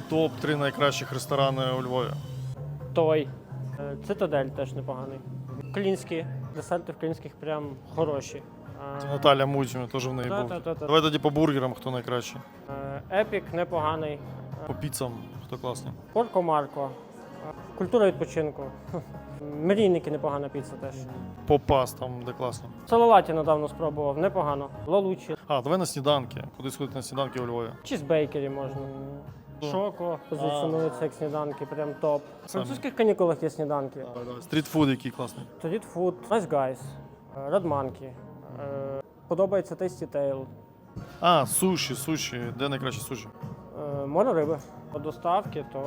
Топ 3 найкращих ресторани у Львові. Той. Е, Цитадель теж непоганий. Клінські. Десерти в клінських прям хороші. Це Е, Наталя Мудзіна теж в неї був. Давай тоді по бургерам, хто найкращий. Е, Епік непоганий. По піцам, хто класний. Порко Марко. Е, Культура відпочинку. Мрійники непогана піца теж. По пастам, де класно. Салалаті недавно спробував, непогано. Лалучі. А, давай на сніданки. Куди сходити на сніданки у Львові? Чізбейкері можна. Шоко позиціонується як сніданки, прям топ. В французьких канікулах є сніданки. Стрітфуд, який класний. Street Food, Nice Guys, е, Red Monkey. Е, Подобається Tasty Tail. А, суші, суші. Де найкраще суші? Е, Море риби. По доставки, то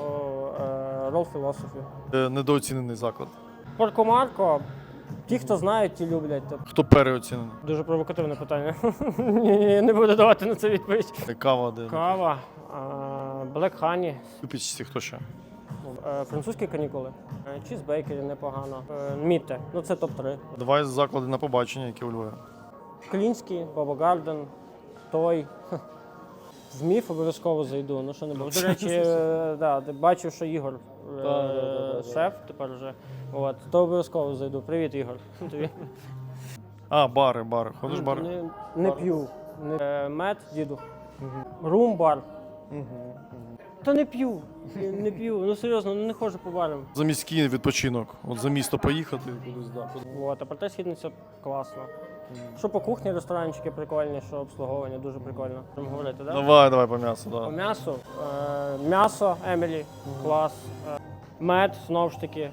е, Roll Philosophy. Е, Недооцінений заклад. Порко Марко. Ті, хто знають, ті люблять. Тобто, Хто переоцінений? Дуже провокативне питання. Ні, не буду давати на це відповідь. Кава, де Кава, е, Black Honey, Купічці, хто ще? е, французькі канікули, е, чізбейкері непогано, е, міте, ну це топ-3. Давай заклади на побачення, які у Львові. Клінський, Баба Гарден, той. В міф обов'язково зайду. Ну що не було. До речі, да, бачив, що Ігор шеф тепер вже. От, то обов'язково зайду. Привіт, Ігор. Тобі. А, бари, бари. Ходиш бари? Не, не п'ю. Не, мед, діду. Рум-бар. Та не п'ю. Не, п'ю. Ну серйозно, ну не ходжу по барам. За міський відпочинок. От за місто поїхати. кудись, да. От, а проте східниця класно. Що по кухні, ресторанчики прикольні, що обслуговування дуже прикольно. Будемо говорити, так? Давай, давай по м'ясу, По м'ясу. Е, м'ясо Емілі, клас. Е, мед, знову ж таки.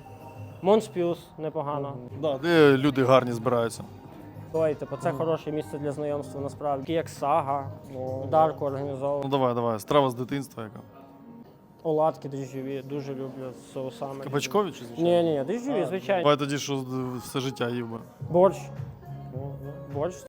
Монспюс, непогано. да. Де люди гарні збираються. Ой, типу, це хороше місце для знайомства насправді. Такі як сага, Дарку Ну організовував. давай, давай. Страва з дитинства яка. Оладки дріжджові, дуже люблю з соусами. Кабачкові чи звичайно? Ні, ні, дріжджові, звичайно. Давай тоді, що все життя їв би. Борщ. Борщ